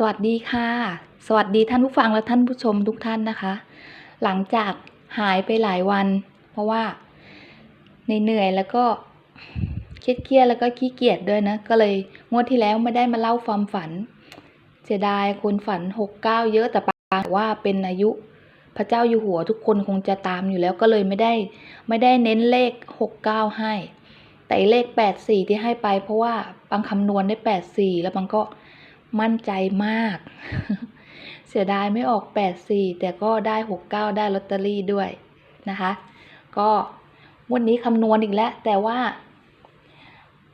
สวัสดีค่ะ สวัสดีท่านผู้ฟังและท่านผู้ชมทุกท่านนะคะ หลังจากหายไปหลายวัน เพราะว่าเหนื่อยแล้วก็เครียดๆแล้วก็ขี้เกียจด้วยนะ ก็เลยงวดที่แล้วไม่ได้มาเล่าความฝัน เสียดายคนฝันหกเก้าเยอะแต่ปางว่าเป็นอายุ พระเจ้าอยู่หัวทุกคนคงจะตามอยู่แล้วก็เลยไม่ได้ไม่ได้เน้นเลขหกเก้าให้ แต่เลขแปดสี่ที่ให้ไปเพราะว่าบางคำนวณได้แปดสี่แล้วบางก็ มั่นใจมาก เสียดายไม่ออกแปดสี่แต่ก็ได้หกเก้าได้ลอตเตอรี่ด้วยนะคะ ก็งวดนี้คำนวณอีกแล้ว แต่ว่า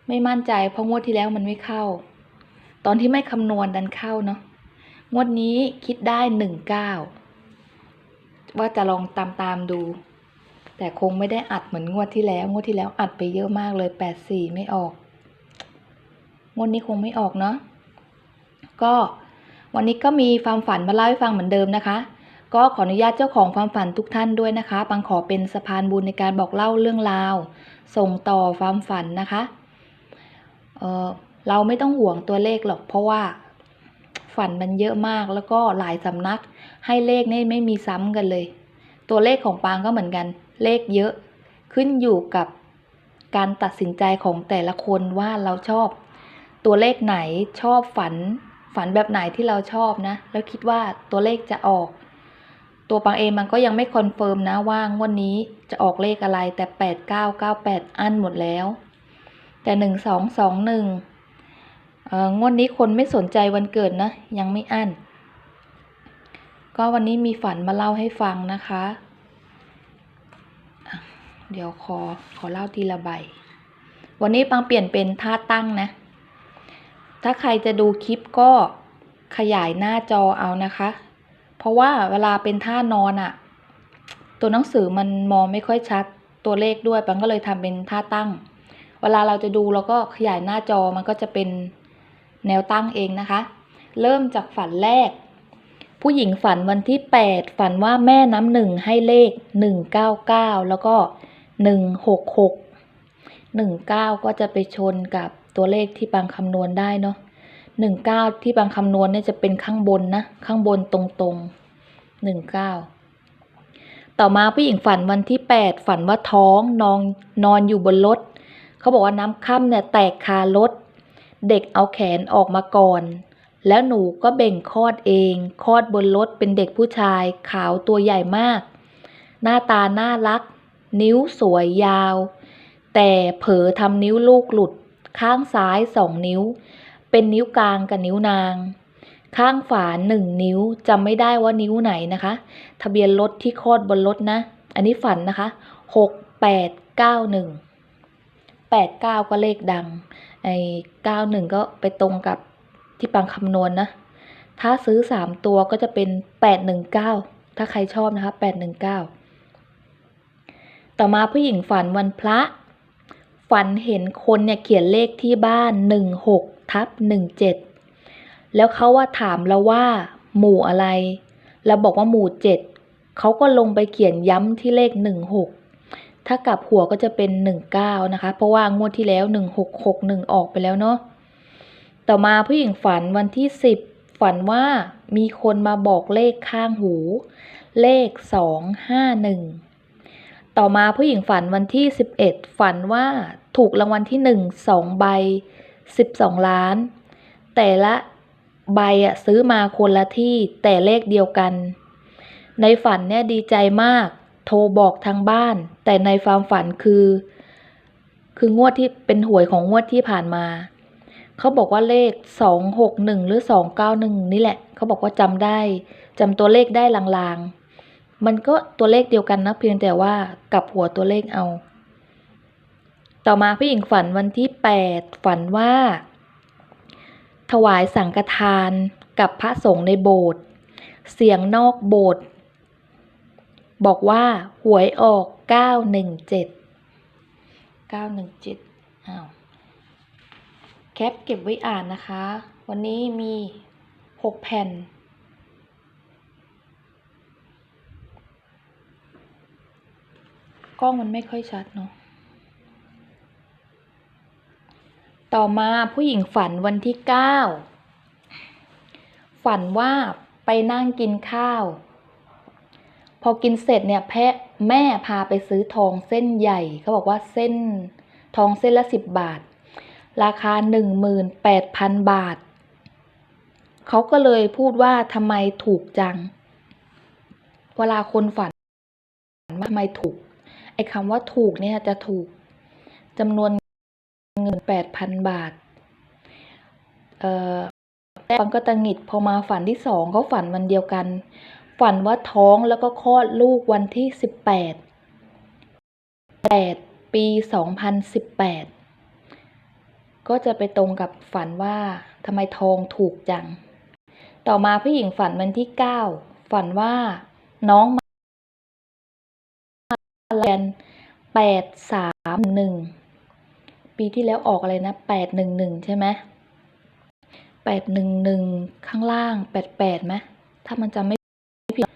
ไม่มั่นใจเพราะงวดที่แล้วมันไม่เข้า ตอนที่ไม่คำนวณดันเข้าเนาะงวดนี้คิดได้หนึ่งเก้าว่าจะลองตามตามดู แต่คงไม่ได้อัดเหมือนงวดที่แล้ว งวดที่แล้วอัดไปเยอะมากเลยแปดสี่ไม่ออก งวดนี้คงไม่ออกเนาะ ก็วันนี้ก็มีความฝันมาเล่าให้ฟังเหมือนเดิมนะคะ ก็ขออนุญาตเจ้าของความฝันทุกท่านด้วยนะคะปังขอเป็นสะพานบุญในการบอกเล่าเรื่องราว ส่งต่อความฝันนะคะเออเราไม่ต้องห่วงตัวเลขหรอกเพราะว่าฝันมันเยอะมากแล้วก็หลายสำนัก ให้เลขนี่ไม่มีซ้ำกันเลย ตัวเลขของปางก็เหมือนกัน เลขเยอะขึ้นอยู่กับการตัดสินใจของแต่ละคนว่าเราชอบ ตัวเลขไหนชอบฝัน ฝันแบบไหนที่เราชอบนะ แล้วคิดว่าตัวเลขจะออก ตัวปางเองมันก็ยังไม่คอนเฟิร์มนะว่างวดนี้จะออกเลขอะไรแต่แปดเก้าเก้าแปดอันหมดแล้ว แต่หนึ่งสองสองหนึ่งเอ่องวดนี้คนไม่สนใจวันเกิดนะ ยังไม่อั้นก็วันนี้มีฝันมาเล่าให้ฟังนะคะะเดี๋ยวขอขอเล่าทีละใบ วันนี้ปังเปลี่ยนเป็นท่าตั้งนะ ถ้าใครจะดูคลิปก็ขยายหน้าจอเอานะคะ เพราะว่าเวลาเป็นท่านอนอะตัวหนังสือมันมองไม่ค่อยชัดตัวเลขด้วยปังก็เลยทำเป็นท่าตั้ง เวลาเราจะดูเราก็ขยายหน้าจอมันก็จะเป็นแนวตั้งเองนะคะ เริ่มจากฝันแรก ผู้หญิงฝันวันที่ 8 ฝันว่าแม่น้ำหนึ่งให้เลข 199 แล้วก็ 166 19 ก็จะไปชนกับ ตัวเลขที่บางคำนวณได้เนาะ19ที่บางคำนวณเนี่ยจะเป็นข้างบนนะ ข้างบนตรงๆ19ต่อมาผู้หญิงฝันวันที่8ฝันว่าท้องนอนนอนอยู่บนรถเขาบอกว่าน้ำค่ำเนี่ยแตกคารถ เด็กเอาแขนออกมาก่อน แล้วหนูก็เบ่งคลอดเองคลอดบนรถเป็นเด็กผู้ชายขาวตัวใหญ่มาก หน้าตาน่ารัก นิ้วสวยยาว แต่เผลอทำนิ้วลูกหลุด ข้างซ้ายสองนิ้ว เป็นนิ้วกลางกับนิ้วนาง ข้างฝาหนึ่งนิ้วจำไม่ได้ว่านิ้วไหนนะคะ ทะเบียนรถที่คลอดบนรถนะ อันนี้ฝันนะคะหกแปดเก้าหนึ่งแปดเก้าก็เลขดัง ไอ้เก้าหนึ่งก็ไปตรงกับที่ปังคำนวณนะถ้าซื้อสามตัวก็จะเป็นแปดหนึ่งเก้าถ้าใครชอบนะคะแปดหนึ่งเก้าต่อมาผู้หญิงฝันวันพระ ฝันเห็นคนเนี่ยเขียนเลขที่บ้านหนึ่งหกทับหนึ่งเจ็ดแล้วเขาว่าถามเราว่า หมู่อะไรเราบอกว่าหมู่เจ็ดเขาก็ลงไปเขียนย้ำที่เลขหนึ่งหกถ้ากลับหัวก็จะเป็นหนึ่งเก้านะคะ เพราะว่างวดที่แล้วหนึ่งหกหกหนึ่งออกไปแล้วเนาะต่อมาผู้หญิงฝันวันที่สิบฝันว่ามีคนมาบอกเลขข้างหู เลขสองห้าหนึ่ง ต่อมาผู้หญิงฝันวันที่สิบเอ็ดฝันว่าถูกรางวัลที่หนึ่งสองใบสิบสองล้าน แต่ละใบอะซื้อมาคนละที่แต่เลขเดียวกัน ในฝันเนี่ยดีใจมาก โทรบอกทางบ้าน แต่ในความฝันคือ คืองวดที่เป็นหวยของงวดที่ผ่านมา เขาบอกว่าเลขสองหรือสองเก้าหนึ่งนี่แหละ เขาบอกว่าจำได้จำตัวเลขได้ลางๆ มันก็ตัวเลขเดียวกันนะเพียงแต่ว่ากลับหัวตัวเลขเอา ต่อมาผู้หญิงฝันวันที่แปดฝันว่า ถวายสังฆทานกับพระสงฆ์ในโบสถ์เสียงนอกโบสถ์บอกว่าหวยออกเก้าหนึ่งเจ็ดเก้าหนึ่งเจ็ดอ้าวแคปเก็บไว้อ่านนะคะ วันนี้มีหกแผ่น กล้องมันไม่ค่อยชัดเนาะต่อมาผู้หญิงฝันวันที่เก้าฝันว่าไปนั่งกินข้าว พอกินเสร็จเนี่ยแพะแม่พาไปซื้อทองเส้นใหญ่เขาบอกว่าเส้นทองเส้นละสิบบาท ราคาหนึ่งหมื่นแปดพันบาท เขาก็เลยพูดว่าทำไมถูกจัง เวลาคนฝันว่าทำไมถูก ไอ้คำว่าถูกเนี่ยจะถูกจำนวนเงินแปดพันบาท เอ่อแต่ปังก็ตังหงิดพอมาฝันที่สองเขาฝันวันเดียวกัน ฝันว่าท้องแล้วก็คลอดลูกวันที่สิบแปดแปดปีสองพันสิบแปดก็จะไปตรงกับฝันว่าทำไมทองถูกจัง ต่อมาผู้หญิงฝันวันที่เก้าฝันว่าน้องมาเรียน แปดสามหนึ่งปีที่แล้วออกอะไรนะแปดหนึ่งหนึ่งใช่ไหมแปดหนึ่งหนึ่งข้างล่างแปดแปดไหมถ้ามันจำไม่ผิด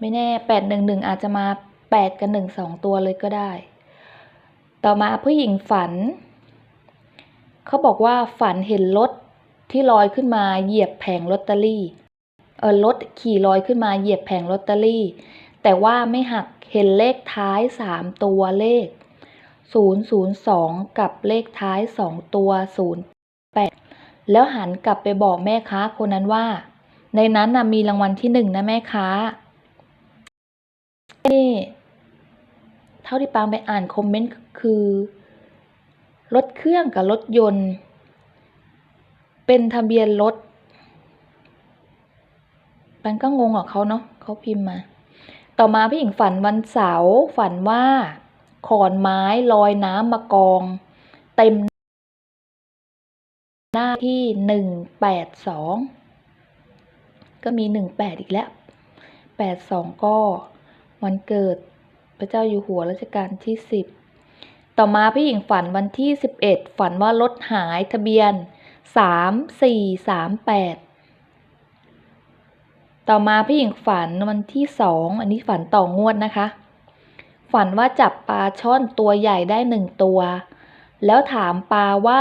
ไม่แน่แปดหนึ่งหนึ่งอาจจะมาแปดกับหนึ่งสองตัวเลยก็ได้ ต่อมาผู้หญิงฝัน เขาบอกว่าฝันเห็นรถที่ลอยขึ้นมาเหยียบแผงลอตเตอรี่ เออรถขี่ลอยขึ้นมาเหยียบแผงลอตเตอรี่ แต่ว่าไม่หัก เห็นเลขท้ายสามตัวเลขศูนย์ศูนย์สองกับเลขท้ายสองตัวศูนย์แปดแล้วหันกลับไปบอกแม่ค้าคนนั้นว่า ในนั้นนะมีรางวัลที่หนึ่งนะแม่ค้านี่เท่าที่ปางไปอ่านคอมเมนต์คือ รถเครื่องกับรถยนต์ เป็นทะเบียนรถปางก็งงกับเขาเนาะเขาพิมพ์มา ต่อมาพี่หญิงฝันวันเสาร์ฝันว่าขอนไม้ลอยน้ำมากอง เต็ม หน้าที่หนึ่งแปดสองก็มีหนึ่งแปดอีกแล้วแปดสองก็วันเกิดพระเจ้าอยู่หัวรัชกาลที่สิบต่อมาพี่หญิงฝันวันที่สิบเอ็ดฝันว่ารถหายทะเบียนสามสี่สามแปด ต่อมาพี่หญิงฝันวันที่สองอันนี้ฝันต่องวดนะคะ ฝันว่าจับปลาช่อนตัวใหญ่ได้หนึ่งตัว แล้วถามปลาว่า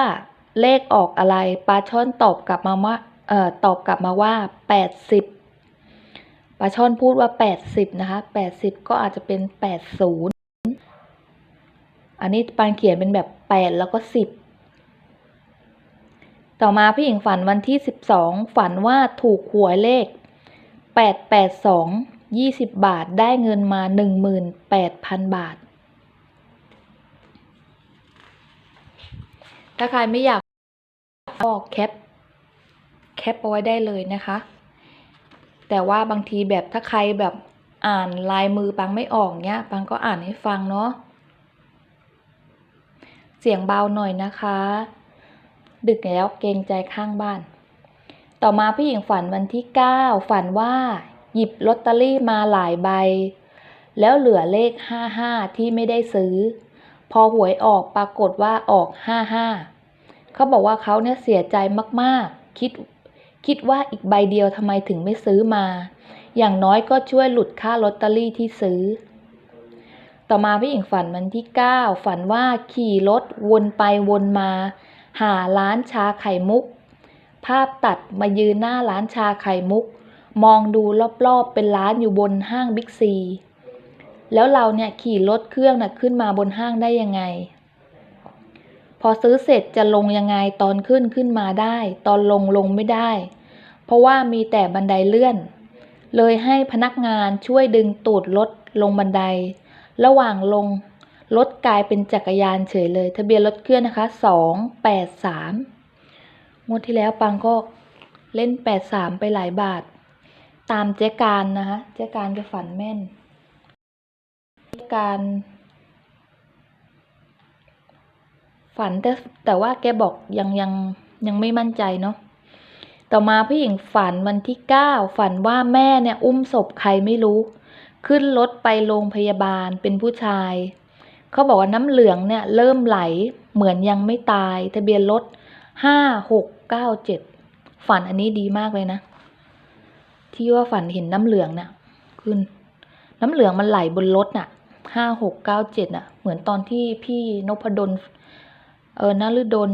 เลขออกอะไรปลาช่อนตอบกลับมาว่าเอ่อตอบกลับมาว่าแปดสิบปลาช่อนพูดว่าแปดสิบนะคะแปดสิบก็อาจจะเป็นแปดศูนย์อันนี้ปานเขียนเป็นแบบแปดแล้วก็สิบต่อมาพี่หญิงฝันวันที่สิบสองฝันว่าถูกหวยเลข แปดแปดสองยี่สิบบาทได้เงินมาหนึ่งหมื่นแปดพันบาท ถ้าใครไม่อยากก็แคป แคปเอาไว้ได้เลยนะคะ แต่ว่าบางทีแบบถ้าใครแบบอ่านลายมือปังไม่ออกเนี้ย ปังก็อ่านให้ฟังเนาะ เสียงเบาหน่อยนะคะ ดึกแล้วเกรงใจข้างบ้าน ต่อมาพี่หญิงฝันวันที่ 9 ฝันว่า หยิบลอตเตอรี่มาหลายใบ แล้วเหลือเลข 55 ที่ไม่ได้ซื้อ พอหวยออกปรากฏว่าออก 55 เขาบอกว่าเขาเนี่ยเสียใจมากๆ คิดคิดว่าอีกใบเดียวทำไมถึงไม่ซื้อมา อย่างน้อยก็ช่วยหลุดค่าลอตเตอรี่ที่ซื้อ ต่อมาพี่หญิงฝันวันที่ 9 ฝันว่าขี่รถวนไปวนมา หาร้านชาไข่มุก ภาพตัดมายืนหน้าร้านชาไข่มุก มองดูรอบๆเป็นร้านอยู่บนห้างบิ๊กซี แล้วเราเนี่ยขี่รถเครื่องน่ะขึ้นมาบนห้างได้ยังไง พอซื้อเสร็จจะลงยังไงตอนขึ้นขึ้นมาได้ ตอนลงลงไม่ได้ เพราะว่ามีแต่บันไดเลื่อน เลยให้พนักงานช่วยดึงตูดรถลงบันได ระหว่างลงรถกลายเป็นจักรยานเฉยเลย ทะเบียนรถเคลื่อนนะคะสอ งดสามงวดที่แล้วปังก็เล่นแปดสามไปหลายบาท ตามเจ๊การนะคะเจ๊การจะฝันแม่นเจ๊การ ฝันแต่แต่ว่าแกบอกยังยังยังไม่มั่นใจเนาะต่อมาผู้หญิงฝันวันที่เก้าฝันว่าแม่เนี่ยอุ้มศพใครไม่รู้ ขึ้นรถไปโรงพยาบาลเป็นผู้ชาย เขาบอกว่าน้ำเหลืองเนี่ยเริ่มไหลเหมือนยังไม่ตาย ทะเบียนรถห้าหก เก้าเจ็ดฝันอันนี้ดีมากเลยนะ ที่ว่าฝันเห็นน้ำเหลืองเนี่ยขึ้น น้ำเหลืองมันไหลบนรถน่ะห้าหกเก้าเจ็ดน่ะ เหมือนตอนที่พี่นพดลเออนฤดล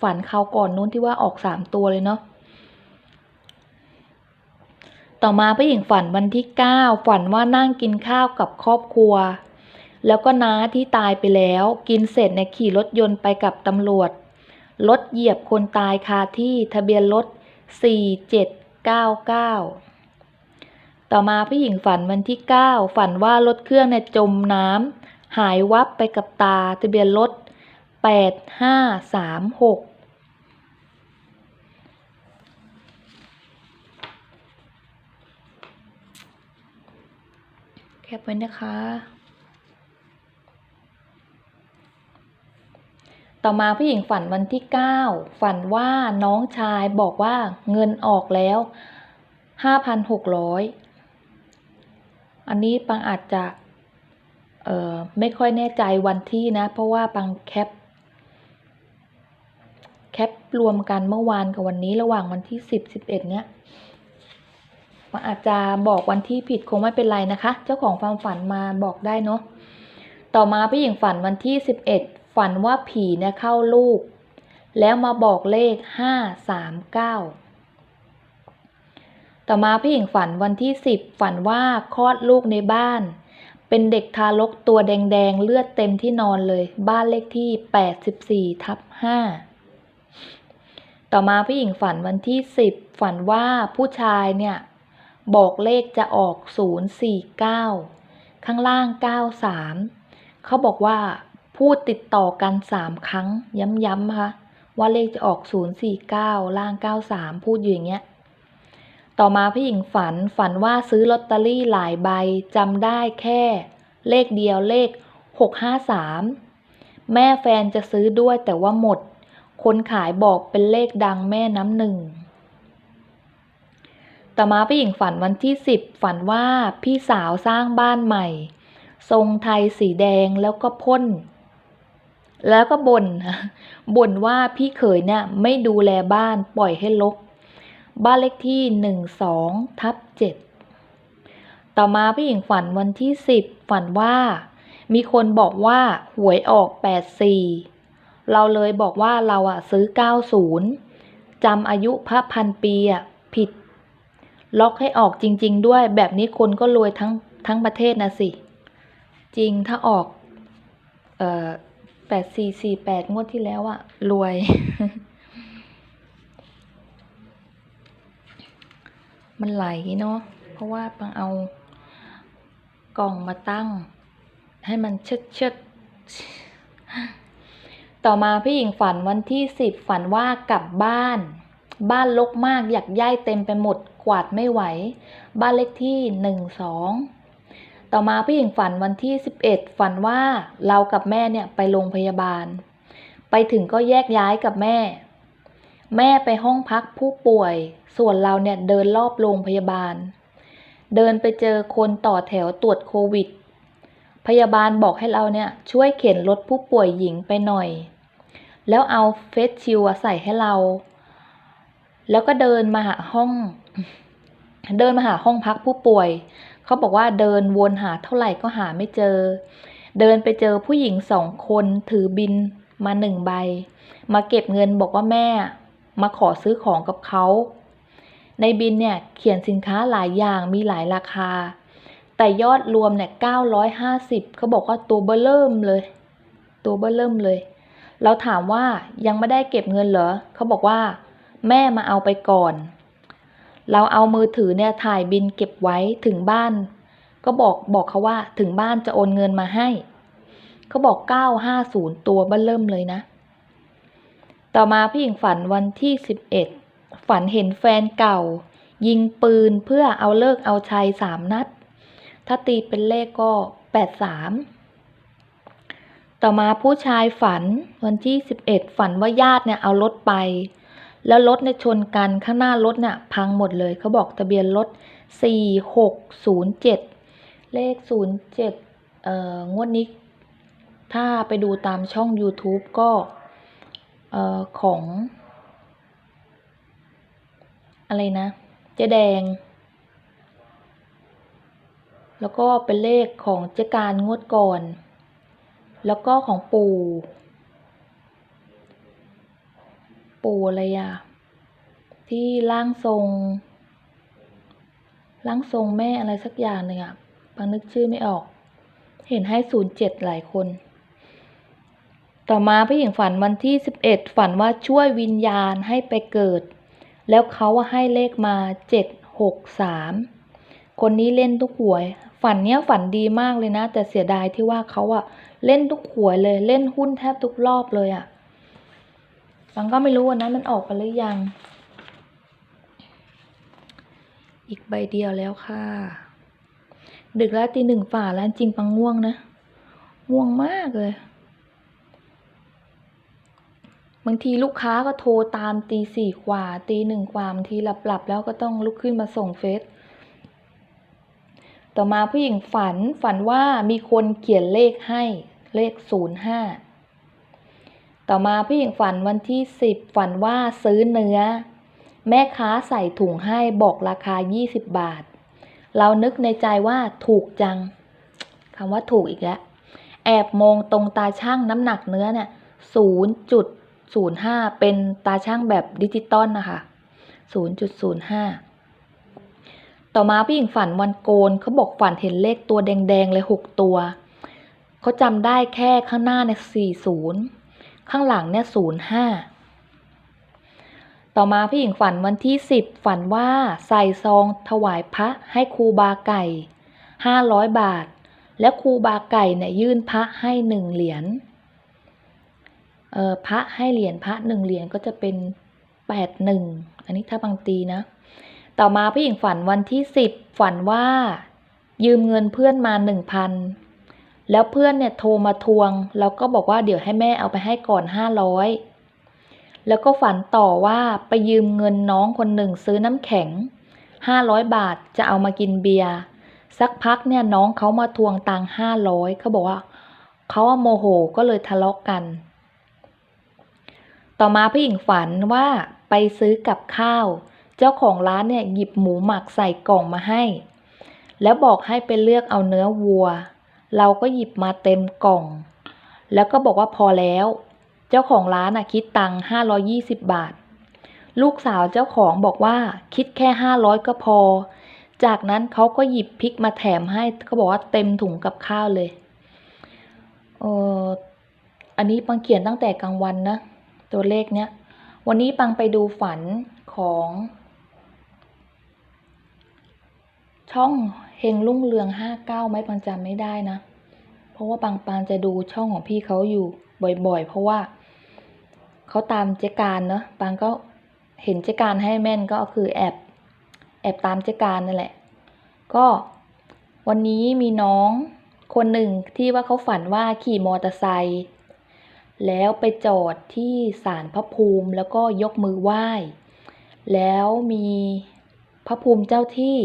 ฝันคราวก่อนนู้นที่ว่าออกสามตัวเลยเนาะต่อมาผู้หญิงฝันวันที่ 9 ฝันว่านั่งกินข้าวกับครอบครัว แล้วก็น้าที่ตายไปแล้ว กินเสร็จเนี่ยขี่รถยนต์ไปกับตำรวจ รถเหยียบคนตายคาที่ทะเบียนรถ 4799 ต่อมาผู้หญิงฝันวันที่ 9 ฝันว่ารถเครื่องเนี่ยจมน้ำหายวับไปกับตาทะเบียนรถ 8536แคปไว้นะคะ ต่อมาผู้หญิงฝันวันที่ 9 ฝันว่าน้องชายบอกว่าเงินออกแล้ว 5,600 อันนี้ปังอาจจะเอ่อไม่ค่อยแน่ใจวันที่นะ เพราะว่าปังแคป แคปรวมกันเมื่อวานกับวันนี้ระหว่างวันที่ 10 11 เนี้ยมันอาจจะบอกวันที่ผิดคงไม่เป็นไรนะคะ เจ้าของความฝันมาบอกได้เนาะต่อมาผู้หญิงฝันวันที่ 11 ฝันว่าผีเนี่ยเข้าลูก แล้วมาบอกเลข 539 ต่อมาผู้หญิงฝันวันที่ 10 ฝันว่าคลอดลูกในบ้าน เป็นเด็กทารกตัวแดงๆ เลือดเต็มที่นอนเลย บ้านเลขที่ 84ทับ5ต่อมาผู้หญิงฝันวันที่ 10 ฝันว่าผู้ชายเนี่ยบอกเลขจะออก 049 ข้างล่าง 93 เขาบอกว่า พูดติดต่อกันสามครั้ง ย้ำๆนะคะว่าเลขจะออก 049 ล่าง 93 พูดอยู่อย่างเงี้ย ต่อมาผู้หญิงฝันฝันว่าซื้อลอตเตอรี่หลายใบจำได้แค่ เลขเดียวเลข 653 แม่แฟนจะซื้อด้วยแต่ว่าหมด คนขายบอกเป็นเลขดังแม่น้ำหนึ่ง ต่อมาผู้หญิงฝันวันที่ 10 ฝันว่าพี่สาวสร้างบ้านใหม่ ทรงไทยสีแดงแล้วก็พ่น แล้วก็บน่นบ่นว่าพี่เขยเนี่ยไม่ดูแลบ้านปล่อยให้รกบ้านเลขที่หนึ่งสองทับเจ็ดต่อมาผู้หญิงฝันวันที่สิบฝันว่า มีคนบอกว่าหวยออกแปดสี่เราเลยบอกว่าเราอะซื้อเก้าศูนย์จำอายุพระพันปีอะผิด ล็อกให้ออกจริง ๆ ด้วยแบบนี้คนก็รวยทั้งทั้งประเทศนะสิ จริงถ้าออก เอ่อ แปดสี่สี่แปดงวดที่แล้วอะรวย มันไหลเนาะเพราะว่าปังเอากล่องมาตั้ง ให้มันเชิดเชิดต่อมาพี่หญิงฝันวันที่สิบฝันว่ากลับบ้าน บ้านรกมากอยากย้ายเต็มไปหมดกวาดไม่ไหว บ้านเลขที่หนึ่งสอง ต่อมาพี่หญิงฝันวันที่ 11 ฝันว่าเรากับแม่เนี่ยไปโรงพยาบาล ไปถึงก็แยกย้ายกับแม่ แม่ไปห้องพักผู้ป่วย ส่วนเราเนี่ยเดินรอบโรงพยาบาล เดินไปเจอคนต่อแถวตรวจโควิด พยาบาลบอกให้เราเนี่ยช่วยเข็นรถผู้ป่วยหญิงไปหน่อย แล้วเอาเฟสชิลใส่ให้เรา แล้วก็เดินมาหาห้อง เดินมาหาห้องพักผู้ป่วย เขาบอกว่าเดินวนหาเท่าไหร่ก็หาไม่เจอ เดินไปเจอผู้หญิงสองคนถือบินมาหนึ่งใบ มาเก็บเงินบอกว่าแม่ มาขอซื้อของกับเขา ในบินเนี่ยเขียนสินค้าหลายอย่างมีหลายราคา แต่ยอดรวมเนี่ย950เขาบอกว่าตัวเบ้อเริ่มเลย ตัวเบ้อเริ่มเลย เราถามว่ายังไม่ได้เก็บเงินเหรอเขาบอกว่า แม่มาเอาไปก่อน เราเอามือถือเนี่ยถ่ายบินเก็บไว้ถึงบ้าน ก็บอกบอกเขาว่าถึงบ้านจะโอนเงินมาให้ เขาบอก 950 ตัวเบ้อเริ่มเลยนะ ต่อมาพี่หญิงฝันวันที่ 11 ฝันเห็นแฟนเก่า ยิงปืนเพื่อเอาเลิกเอาชัยสามนัด ถ้าตีเป็นเลขก็ 83 ต่อมาผู้ชายฝันวันที่ 11 ฝันว่าญาติเนี่ยเอารถไป แล้วรถเนี่ยชนกันข้างหน้ารถเนี่ยพังหมดเลยเขาบอกทะเบียนรถ4607เลข07เอ่องวดนี้ ถ้าไปดูตามช่อง YouTube ก็เอ่อของ อะไรนะ เจ๊แดง แล้วก็เป็นเลขของเจ๊การงวดก่อน แล้วก็ของปู่ ปู่อะไรอะที่ร่างทรงร่างทรงแม่อะไรสักอย่างหนึ่งอะปังนึกชื่อไม่ออก เห็นให้ศูนย์เจ็ดหลายคน ต่อมาผู้หญิงฝันวันที่สิบเอ็ดฝันว่าช่วยวิญญาณให้ไปเกิด แล้วเขาให้เลขมาเจ็ดหกสามคนนี้เล่นทุกหวย ฝันเนี้ยฝันดีมากเลยนะ แต่เสียดายที่ว่าเขาอะเล่นทุกหวยเลย เล่นหุ้นแทบทุกรอบเลยอะ ฟังก็ไม่รู้วันนั้นมันออกไปหรือยัง อีกใบเดียวแล้วค่ะ ดึกแล้วตีหนึ่งฝ่าแล้วจริงปังง่วงนะ ง่วงมากเลย บางทีลูกค้าก็โทรตามตีสี่กว่า ตีหนึ่งกว่าบางทีหลับๆแล้วก็ต้องลุกขึ้นมาส่งเฟซต่อมาผู้หญิงฝันฝันว่ามีคนเขียนเลขให้เลขศูนย์ห้า ต่อมาผู้หญิงฝันวันที่สิบฝันว่าซื้อเนื้อ แม่ค้าใส่ถุงให้บอกราคา 20 บาท เรานึกในใจว่าถูกจังคำว่าถูกอีกแล้วแอบมองตรงตาช่างน้ำหนักเนื้อเนี่ย0.05 เป็นตาช่างแบบดิจิตอลนะคะ 0.05 ต่อมาผู้หญิงฝันวันโกนเขาบอกฝันเห็นเลขตัวแดงๆเลยหกตัว เขาจำได้แค่ข้างหน้าเนี่ย40 ข้างหลังเนี่ย05ต่อมาพี่หญิงฝันวันที่ 10 ฝันว่าใส่ซองถวายพระให้ครูบาไก่ 500 บาท และครูบาไก่เนี่ยยื่นพระให้หนึ่งเหรียญเออพระให้เหรียญพระหนึ่งเหรียญก็จะเป็นแปดหนึ่งอันนี้ถ้าบางตีนะ ต่อมาพี่หญิงฝันวันที่ 10 ฝันว่า ยืมเงินเพื่อนมาหนึ่งพัน แล้วเพื่อนเนี่ยโทรมาทวง แล้วก็บอกว่าเดี๋ยวให้แม่เอาไปให้ก่อนห้าร้อยแล้วก็ฝันต่อว่าไปยืมเงินน้องคนหนึ่งซื้อน้ำแข็งห้าร้อยบาทจะเอามากินเบียร์สักพักเนี่ยน้องเขามาทวงตังห้าร้อยเขาบอกว่าเขาโมโหก็เลยทะเลาะกัน ต่อมาผู้หญิงฝันว่าไปซื้อกับข้าว เจ้าของร้านเนี่ยหยิบหมูหมักใส่กล่องมาให้ แล้วบอกให้ไปเลือกเอาเนื้อวัว เราก็หยิบมาเต็มกล่อง แล้วก็บอกว่าพอแล้ว เจ้าของร้านอะคิดตังค์ห้าร้อยี่สิบบาท ลูกสาวเจ้าของบอกว่าคิดแค่ห้าร้อยก็พอ จากนั้นเขาก็หยิบพริกมาแถมให้เขาบอกว่าเต็มถุงกับข้าวเลยเอออันนี้ปังเขียนตั้งแต่กลางวันนะ ตัวเลขเนี้ย วันนี้ปังไปดูฝันของ ช่อง เฮงรุ่งเรืองห้าเก้าไหมปังจำไม่ได้นะ เพราะว่าปังปานจะดูช่องของพี่เขาอยู่บ่อยๆ เพราะว่าเขาตามเจการเนอะปังก็เห็นเจการให้แม่นก็คือแอบแอบตามเจการนั่นแหละ ก็วันนี้มีน้องคนหนึ่งที่ว่าเขาฝันว่าขี่มอเตอร์ไซค์แล้วไปจอดที่ศาลพระภูมิแล้วก็ยกมือไหว้ แล้วมีพระภูมิเจ้าที่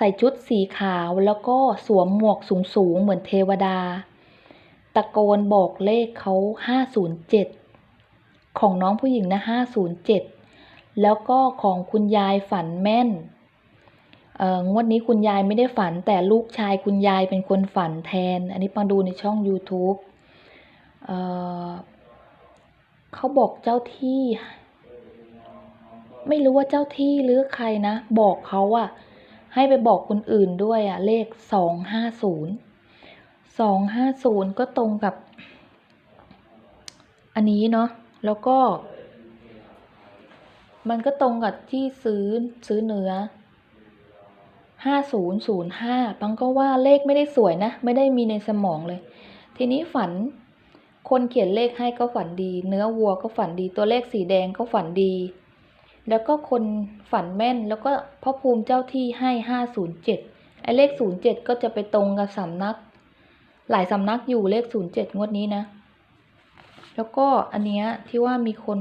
ใส่ชุดสีขาวแล้วก็สวมหมวกสูงๆ เหมือนเทวดา ตะโกนบอกเลขเขา 507 ของน้องผู้หญิงนะ 507 แล้วก็ของคุณยายฝันแม่นเอ่องวดนี้คุณยายไม่ได้ฝันแต่ลูกชายคุณยายเป็นคนฝันแทน อันนี้ปังดูในช่อง YouTube เอ่อเขาบอกเจ้าที่ ไม่รู้ว่าเจ้าที่หรือใครนะ บอกเขาอะ ให้ไปบอกคนอื่นด้วยอะเลขสองห้าศูนย์สองห้าศูนย์ก็ตรงกับ อันนี้เนาะแล้วก็ มันก็ตรงกับที่ซื้อซื้อเนื้อห้าศูนย์ศูนย์ห้าปังก็ว่าเลขไม่ได้สวยนะ ไม่ได้มีในสมองเลย ทีนี้ฝันคนเขียนเลขให้ก็ฝันดี เนื้อวัวก็ฝันดี ตัวเลขสีแดงก็ฝันดี แล้วก็คนฝันแม่นแล้วก็พ่อภูมิเจ้าที่ให้ห้าศูนย์เจ็ดไอ้เลขศูนย์เจ็ดก็จะไปตรงกับสำนัก หลายสำนักอยู่เลขศูนย์เจ็ดงวดนี้นะ แล้วก็อันเนี้ยที่ว่ามีคน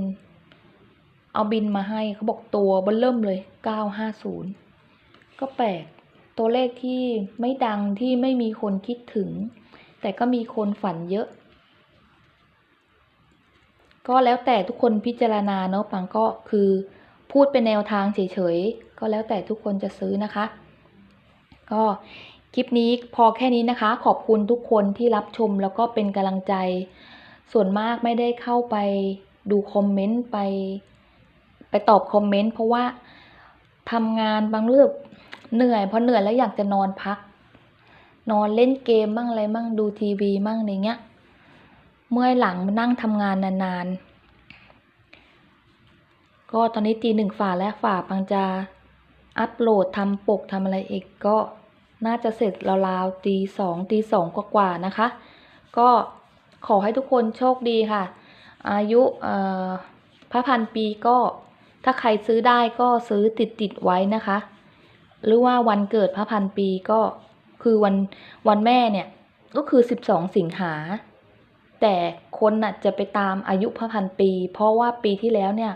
เอาบินมาให้เขาบอกตัวเบนเริ่มเลยเก้าห้าศูนย์ก็แปลกตัวเลขที่ไม่ดังที่ไม่มีคนคิดถึง แต่ก็มีคนฝันเยอะ ก็แล้วแต่ทุกคนพิจารณาเนาะปังก็คือ พูดเป็นแนวทางเฉยๆ ก็แล้วแต่ทุกคนจะซื้อนะคะ ก็คลิปนี้พอแค่นี้นะคะ ขอบคุณทุกคนที่รับชมแล้วก็เป็นกำลังใจ ส่วนมากไม่ได้เข้าไปดูคอมเมนต์ไป ไปตอบคอมเมนต์เพราะว่าทำงานบางเรื่องเหนื่อยพอเหนื่อยแล้วอยากจะนอนพัก นอนเล่นเกมมั่งอะไรมั่งดูทีวีมั่งอะไรเงี้ย เมื่อยหลังมานั่งทำงานนานๆ ก็ตอนนี้ตีหนึ่งฝ่าและฝ่าปังจะอัปโหลดทำปกทำอะไรอีกก็น่าจะเสร็จราวๆตีสองตีสองกว่าๆนะคะ ก็ขอให้ทุกคนโชคดีค่ะ อายุเอ่อพระพันปีก็ถ้าใครซื้อได้ก็ซื้อติดติดไว้นะคะ หรือว่าวันเกิดพระพันปีก็คือวันวันแม่เนี่ยก็คือสิบสองสิงหา แต่คนน่ะจะไปตามอายุพระพันปี เพราะว่าปีที่แล้วเนี่ย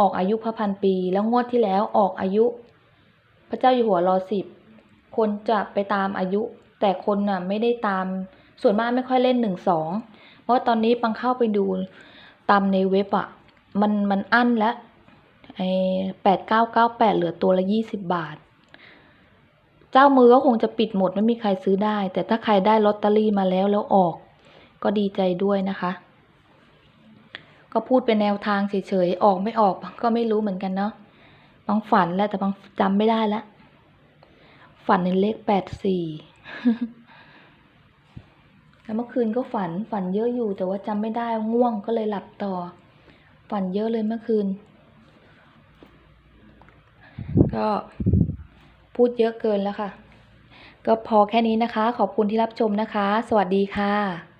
ออกอายุพระพันปี แล้วงวดที่แล้วออกอายุ พระเจ้าอยู่หัวรอสิบคนจะไปตามอายุ แต่คนน่ะไม่ได้ตาม ส่วนมากไม่ค่อยเล่นหนึ่งสองเพราะตอนนี้ปังเข้าไปดูตามในเว็บอะมันมันอั้นแล้วไอ้แปดเก้าเก้าแปดเหลือตัวละยี่สิบบาท เจ้ามือก็คงจะปิดหมดไม่มีใครซื้อได้ แต่ถ้าใครได้ลอตเตอรี่มาแล้วแล้วออก ก็ดีใจด้วยนะคะ ก็พูดเป็นแนวทางเฉยๆ ออกไม่ออกก็ไม่รู้เหมือนกันเนาะบางฝันแล้วแต่บางจำไม่ได้แล้วฝันในเลขแปดสี่แล้วเมื่อคืนก็ฝันฝันเยอะอยู่แต่ว่าจำไม่ได้ง่วงก็เลยหลับต่อ ฝันเยอะเลยเมื่อคืน ก็พูดเยอะเกินแล้วค่ะ ก็พอแค่นี้นะคะ ขอบคุณที่รับชมนะคะ สวัสดีค่ะ